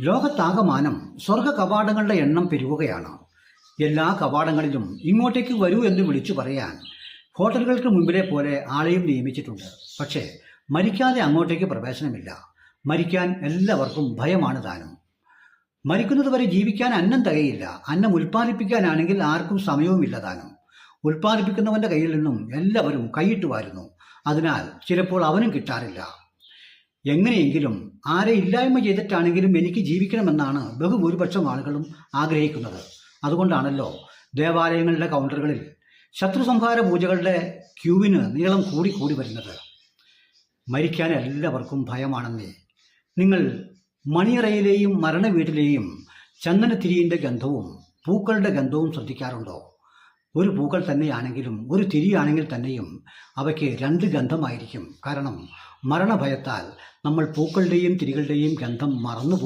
ലോകത്താകമാനം സ്വർഗ കവാടങ്ങളുടെ എണ്ണം പെരുകുകയാണ്. എല്ലാ കവാടങ്ങളിലും ഇങ്ങോട്ടേക്ക് വരൂ എന്ന് വിളിച്ചു പറയാൻ ഹോട്ടലുകൾക്ക് മുമ്പിലെ പോലെ ആളെയും നിയമിച്ചിട്ടുണ്ട്. പക്ഷേ മരിക്കാതെ അങ്ങോട്ടേക്ക് പ്രവേശനമില്ല. മരിക്കാൻ എല്ലാവർക്കും ഭയമാണ് താനും. മരിക്കുന്നത് വരെ ജീവിക്കാൻ അന്നം തികയില്ല. അന്നം ഉൽപ്പാദിപ്പിക്കാനാണെങ്കിൽ ആർക്കും സമയവുമില്ല താനും. ഉൽപ്പാദിപ്പിക്കുന്നവന്റെ കയ്യിൽ നിന്നും എല്ലാവരും കൈയിട്ട് വാരുന്നു. അതിനാൽ ചിലപ്പോൾ അവനും കിട്ടാറില്ല. എങ്ങനെയെങ്കിലും ആരെ ഇല്ലായ്മ ചെയ്തിട്ടാണെങ്കിലും എനിക്ക് ജീവിക്കണമെന്നാണ് ബഹുഭൂരിപക്ഷം ആളുകളും ആഗ്രഹിക്കുന്നത്. അതുകൊണ്ടാണല്ലോ ദേവാലയങ്ങളുടെ കൗണ്ടറുകളിൽ ശത്രു സംഹാര പൂജകളുടെ ക്യൂവിന് നീളം കൂടി കൂടി വരുന്നത്. മരിക്കാൻ എല്ലാവർക്കും ഭയമാണെന്നേ. നിങ്ങൾ മണിയറയിലെയും മരണ വീട്ടിലെയും ചന്ദനത്തിരിയിന്റെ ഗന്ധവും പൂക്കളുടെ ഗന്ധവും ശ്രദ്ധിക്കാറുണ്ടോ? ഒരു പൂക്കൾ തന്നെയാണെങ്കിലും ഒരു തിരിയാണെങ്കിൽ തന്നെയും അവയ്ക്ക് രണ്ട് ഗന്ധമായിരിക്കും. കാരണം മരണഭയത്താൽ നമ്മൾ പൂക്കളുടെയും തിരികളുടെയും ഗന്ധം മറന്നു